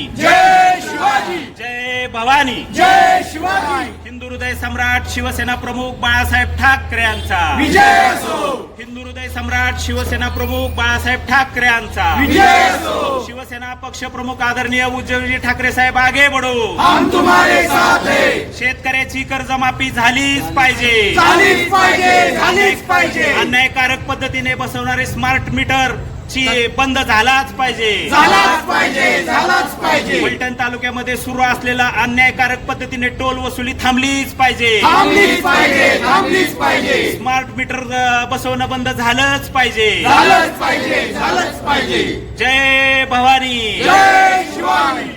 जय शिवाजी. जय भवानी. जय शिवाजी. हिंदू हृदय सम्राट शिवसेना प्रमुख बाळासाहेब ठाकरे यांचा विजय असो. हिंदू हृदय सम्राट शिवसेना प्रमुख बाळासाहेब ठाकरे यांचा विजय असो. शिवसेना पक्ष प्रमुख आदरणीय उद्धवजी ठाकरे साहेब आगे बढो. हम तुम्हारे साथ है. शेतकऱ्याची कर्जमाफी झालीच पाहिजे. झालीच पाहिजे झालीच पाहिजे. अन्यायकारक पद्धतीने बसवणारे स्मार्ट मीटर ची बंद झालाच पाहिजे. झालाच पाहिजे झालाच पाहिजे. फलटण तालुक्यामध्ये सुरू असलेला अन्यायकारक पद्धतीने टोल वसुली थांबलीच पाहिजे. थांबलीच पाहिजे थांबलीच पाहिजे. स्मार्ट मीटर अ, बसवणं बंद झालंच पाहिजे. झालंच पाहिजे झालंच पाहिजे. जय भवानी. जय शिवाजी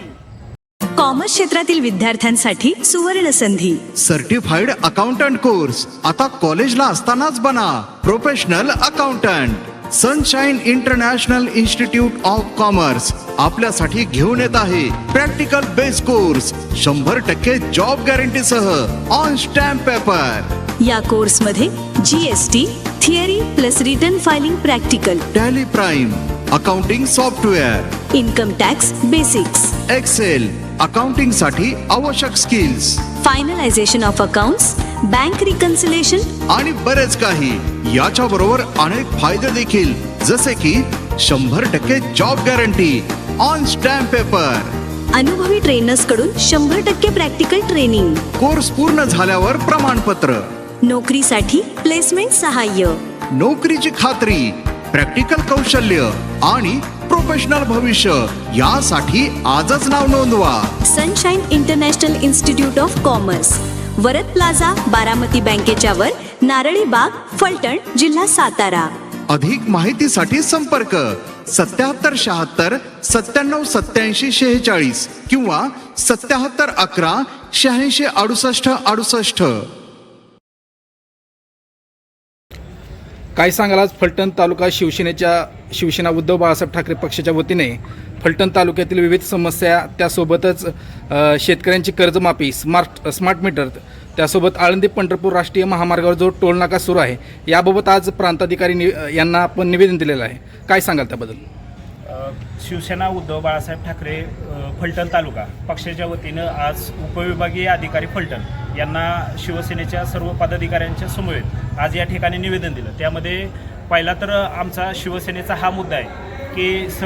कॉमर्स क्षेत्रातील विद्यार्थ्यांसाठी सुवर्ण संधी. सर्टिफाईड अकाउंटंट कोर्स आता कॉलेजला असतानाच बना. Professional accountant Sunshine International Institute of Commerce आपल्यासाठी घेऊन येत आहे प्रॅक्टिकल बेस कोर्स शंभर टक्के जॉब गॅरंटी सह ऑन स्टॅम्प पेपर या कोर्समध्ये GST theory plus return filing practical Tally Prime accounting software income tax basics Excel अकाउंटिंगसाठी आवश्यक skills finalisation of accounts bank reconciliation आणि बरेच काही. याच्या बरोबर अनेक फायदे देखील. जसे की शंभर टक्के job guarantee on stamp paper अनुभवी ट्रेनर्सकडून शंभर टक्के प्रॅक्टिकल ट्रेनिंग कोर्स पूर्ण झाल्यावर प्रमाणपत्र. नोकरीसाठी प्लेसमेंट सहाय्य. नोकरीची खात्री. प्रॅक्टिकल कौशल्य आणि प्रोफेशनल भविष्य यासाठी आजच नाव नोंदवा. Sunshine International Institute of Commerce Varad Plaza Baramati बँकेच्या वर नारळी बाग फलटण जिल्हा सातारा. अधिक माहितीसाठी संपर्क सत्याहत्तर शहात्तर सत्त्याण्णव सत्याऐंशी शेहेचाळीस किंवा सत्याहत्तर अकरा शहाऐंशी अडुसष्ट अडुसष्ट. काय सांगाल आज फलटण तालुका शिवसेनेच्या शिवसेना उद्धव बाळासाहेब ठाकरे पक्षाच्या वतीने फलटण तालुक्यातील विविध समस्या त्यासोबतच शेतकऱ्यांची कर्जमाफी स्मार्ट स्मार्ट मीटर त्यासोबत आळंदी पंढरपूर राष्ट्रीय महामार्गावर जो टोल नाका सुरू आहे याबाबत आज प्रांताधिकारी नि यांना आपण निवेदन दिलेलं आहे. काय सांगाल त्याबद्दल? शिवसेना उद्धव बाळासाहेब ठाकरे फलटण तालुका पक्षाच्या वतीनं आज उपविभागीय अधिकारी फलटण यांना शिवसेनेच्या सर्व पदाधिकाऱ्यांच्या समवेत आज या ठिकाणी निवेदन दिलं. त्यामध्ये पहिला तर आमचा शिवसेनेचा हा मुद्दा आहे की स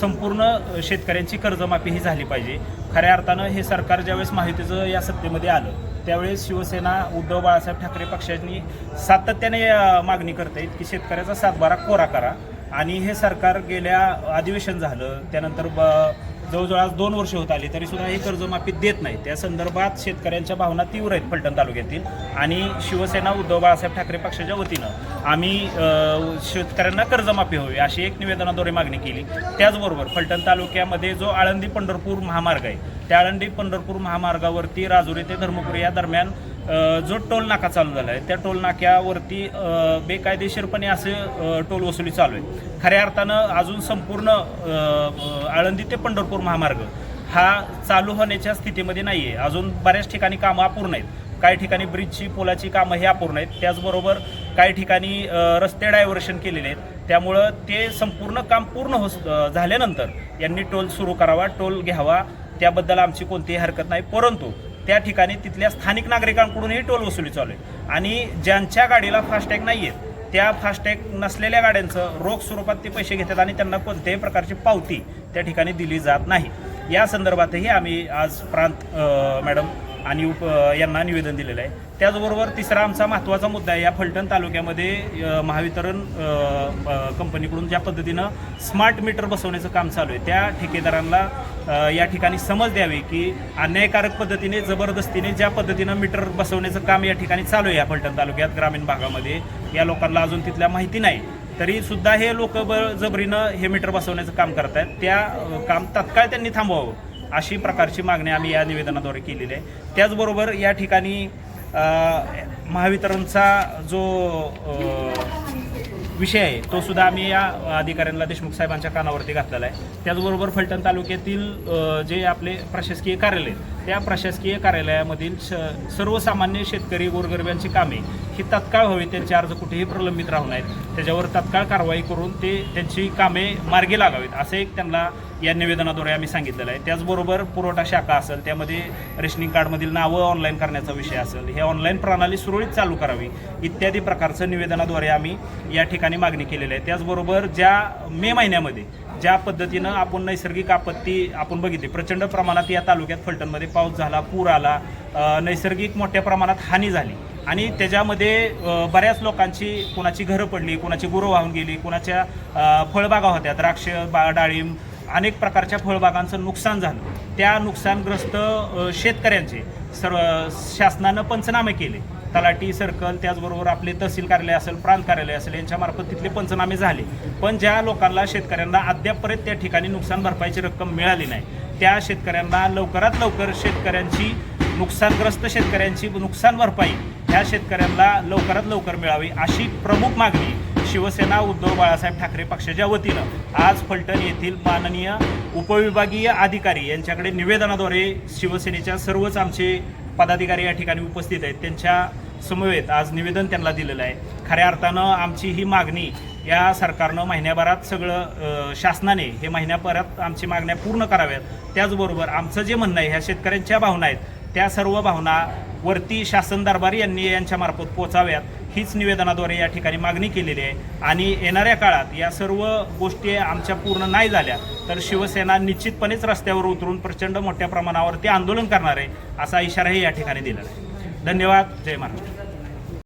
संपूर्ण शेतकऱ्यांची कर्जमाफी ही झाली पाहिजे. खऱ्या अर्थानं हे सरकार ज्यावेळेस माहितीचं या सत्तेमध्ये आलं त्यावेळेस शिवसेना उद्धव बाळासाहेब ठाकरे पक्षांनी सातत्याने मागणी मागणी करते की शेतकऱ्याचा सातबारा कोरा करा. आणि हे सरकार गेल्या अधिवेशन झालं त्यानंतर ब जवळजवळ आज दोन वर्ष होत आली तरी सुद्धा ही कर्जमाफी देत नाही त्या संदर्भात शेतकऱ्यांच्या भावना तीव्र आहेत फलटण तालुक्यातील. आणि शिवसेना उद्धव बाळासाहेब ठाकरे पक्षाच्या वतीनं आम्ही शेतकऱ्यांना कर्जमाफी हवी अशी एक निवेदनाद्वारे मागणी केली. त्याचबरोबर फलटण तालुक्यामध्ये जो आळंदी पंढरपूर महामार्ग आहे त्या आळंदी पंढरपूर महामार्गावरती राजुरी ते धर्मपुरी या दरम्यान जो टोल नाका चालू झाला आहे त्या टोल नाक्यावरती बेकायदेशीरपणे असे टोल वसुली चालू आहे खऱ्या अर्थानं अजून संपूर्ण आळंदी ते पंढरपूर महामार्ग हा चालू होण्याच्या स्थितीमध्ये नाही आहे अजून बऱ्याच ठिकाणी कामं अपूर्ण आहेत. काही ठिकाणी ब्रिजची पोलाची कामं हे अपूर्ण आहेत. त्याचबरोबर काही ठिकाणी रस्ते डायव्हर्शन केलेले आहेत. त्यामुळं ते संपूर्ण काम पूर्ण हो झाल्यानंतर यांनी टोल सुरू करावा टोल घ्यावा. त्याबद्दल आमची कोणतीही हरकत नाही. परंतु त्या ठिकाणी तिथल्या स्थानिक नागरिकांकडूनही टोल वसुली चालू आहे. आणि ज्यांच्या गाडीला फास्टॅग नाही आहेत त्या फास्टॅग नसलेल्या गाड्यांचं रोख स्वरूपात ते पैसे घेतात आणि त्यांना कोणत्याही प्रकारची पावती त्या ठिकाणी दिली जात नाही. या संदर्भातही आम्ही आज प्रांत मॅडम आणि उप यांना निवेदन दिलेलं आहे. त्याचबरोबर तिसरा आमचा महत्त्वाचा मुद्दा आहे या फलटण तालुक्यामध्ये महावितरण कंपनीकडून ज्या पद्धतीनं स्मार्ट मीटर बसवण्याचं काम चालू आहे त्या ठेकेदारांना या ठिकाणी समज द्यावी की अन्यायकारक पद्धतीने जबरदस्तीने ज्या पद्धतीनं मीटर बसवण्याचं काम या ठिकाणी चालू आहे या फलटण तालुक्यात ग्रामीण भागामध्ये. या लोकांना अजून तिथल्या माहिती नाही. तरी सुद्धा हे लोक जबरीनं हे मीटर बसवण्याचं काम करत आहेत त्या काम तात्काळ त्यांनी थांबवावं अशी प्रकारची मागणी आम्ही या निवेदनाद्वारे केलेली आहे. त्याचबरोबर या ठिकाणी महावितरणचा जो विषय आहे तो सुद्धा आम्ही या अधिकाऱ्यांना देशमुख साहेबांच्या कानावरती घातलेला आहे. त्याचबरोबर फलटण तालुक्यातील जे आपले प्रशासकीय कार्यालय त्या प्रशासकीय कार्यालयामधील श सर्वसामान्य शेतकरी गोरगरिबांची कामे ही तत्काळ व्हावी त्यांचे अर्ज कुठेही प्रलंबित राहू नयेत. त्याच्यावर तत्काळ कारवाई करून ते त्यांची कामे मार्गी लागावीत असं एक त्यांना या निवेदनाद्वारे आम्ही सांगितलेलं आहे. त्याचबरोबर पुरवठा शाखा असेल त्यामध्ये रेशनिंग कार्डमधील नावं ऑनलाईन करण्याचा विषय असेल हे ऑनलाईन प्रणाली सुरळीत चालू करावी इत्यादी प्रकारचं निवेदनाद्वारे आम्ही या ठिकाणी मागणी केलेली आहे. त्याचबरोबर ज्या मे महिन्यामध्ये ज्या पद्धतीनं आपण नैसर्गिक आपत्ती आपण बघितली प्रचंड प्रमाणात या तालुक्यात फलटणमध्ये पाऊस झाला पूर आला नैसर्गिक मोठ्या प्रमाणात हानी झाली. आणि त्याच्यामध्ये बऱ्याच लोकांची कोणाची घरं पडली कोणाची गुरं वाहून गेली कोणाच्या फळबागा होत्या द्राक्ष बा डाळिंब अनेक प्रकारच्या फळबागांचं नुकसान झालं. त्या नुकसानग्रस्त शेतकऱ्यांचे सर्व शासनानं पंचनामे केले. तलाठी सर्कल त्याचबरोबर आपले तहसील कार्यालय असेल प्रांत कार्यालय असेल यांच्यामार्फत तिथले पंचनामे झाले. पण ज्या लोकांना शेतकऱ्यांना अद्यापपर्यंत त्या ठिकाणी नुकसान भरपाईची रक्कम मिळाली नाही त्या शेतकऱ्यांना लवकरात लवकर शेतकऱ्यांची नुकसानग्रस्त शेतकऱ्यांची नुकसान भरपाई ह्या शेतकऱ्यांना लवकरात लवकर मिळावी अशी प्रमुख मागणी शिवसेना उद्धव बाळासाहेब ठाकरे पक्षाच्या वतीनं आज फलटण येथील माननीय उपविभागीय अधिकारी यांच्याकडे निवेदनाद्वारे शिवसेनेच्या सर्वच आमचे पदाधिकारी या ठिकाणी उपस्थित आहेत. त्यांच्या समवेत आज निवेदन त्यांना दिलेलं आहे. खऱ्या अर्थानं आमची ही मागणी या सरकारनं महिन्याभरात सगळं शासनाने हे महिन्याभरात आमची मागण्या पूर्ण कराव्यात. त्याचबरोबर आमचं जे म्हणणं आहे ह्या शेतकऱ्यांच्या भावना आहेत त्या सर्व भावना वरती शासन दरबारी यांनी यांच्यामार्फत पोचाव्यात. हीच निवेदनाद्वारे या ठिकाणी मागणी केलेली आहे. आणि येणाऱ्या काळात या सर्व गोष्टी आमच्या पूर्ण नाही झाल्या तर शिवसेना निश्चितपणेच रस्त्यावर उतरून प्रचंड मोठ्या प्रमाणावरती आंदोलन करणार आहे असा इशाराही या ठिकाणी दिलेला आहे. धन्यवाद. जय महाराष्ट्र.